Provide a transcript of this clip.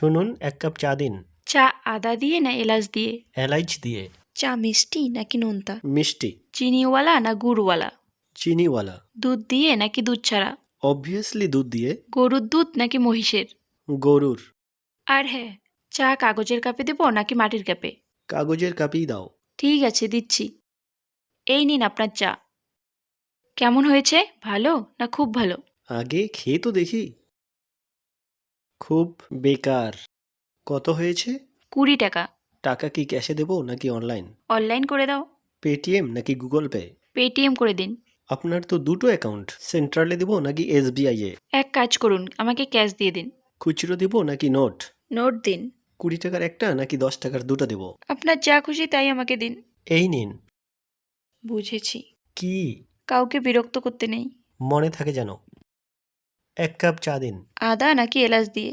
শুনুন এক কাপ চা দিন। চা আদা দিয়ে না এলাচ দিয়ে? এলাইচ দিয়ে। চা মিষ্টি নাকি নোনতা? মিষ্টি। চিনিওয়ালা না গুড়ওয়ালা? চিনিওয়ালা। দুধ দিয়ে নাকি দুধ ছাড়া? অবভিয়াসলি দুধ দিয়ে। গরুর দুধ নাকি মহিষের? গরুর। আর হ্যাঁ চা কাগজের কাপে দেবো নাকি মাটির কাপে? কাগজের কাপেই দাও। ঠিক আছে দিচ্ছি। এই নিন আপনার চা। কেমন হয়েছে ভালো না খুব ভালো? আগে খেয়ে তো দেখি। খুব বেকার। কত হয়েছে? কুড়ি টাকা। টাকা কি ক্যাশে দেবো নাকি অনলাইন? অনলাইন করে দাও। পেটিএম নাকি গুগল পে? পেটিএম করে দিন। আপনার তো দুটো অ্যাকাউন্ট সেন্ট্রালে দেবো নাকি এসবিআই এ? এক কাজ করুন আমাকে ক্যাশ দিয়ে দিন। খুচরো দেবো নাকি নোট? নোট দিন। কুড়ি টাকার একটা নাকি দশ টাকার দুটো দেবো? আপনার যা খুশি তাই আমাকে দিন। এই নিন। বুঝেছি। কি? কাউকে বিরক্ত করতে নেই। মনে থাকে যেন। এক কাপ চা দিন। আদা নাকি এলাচ দিয়ে?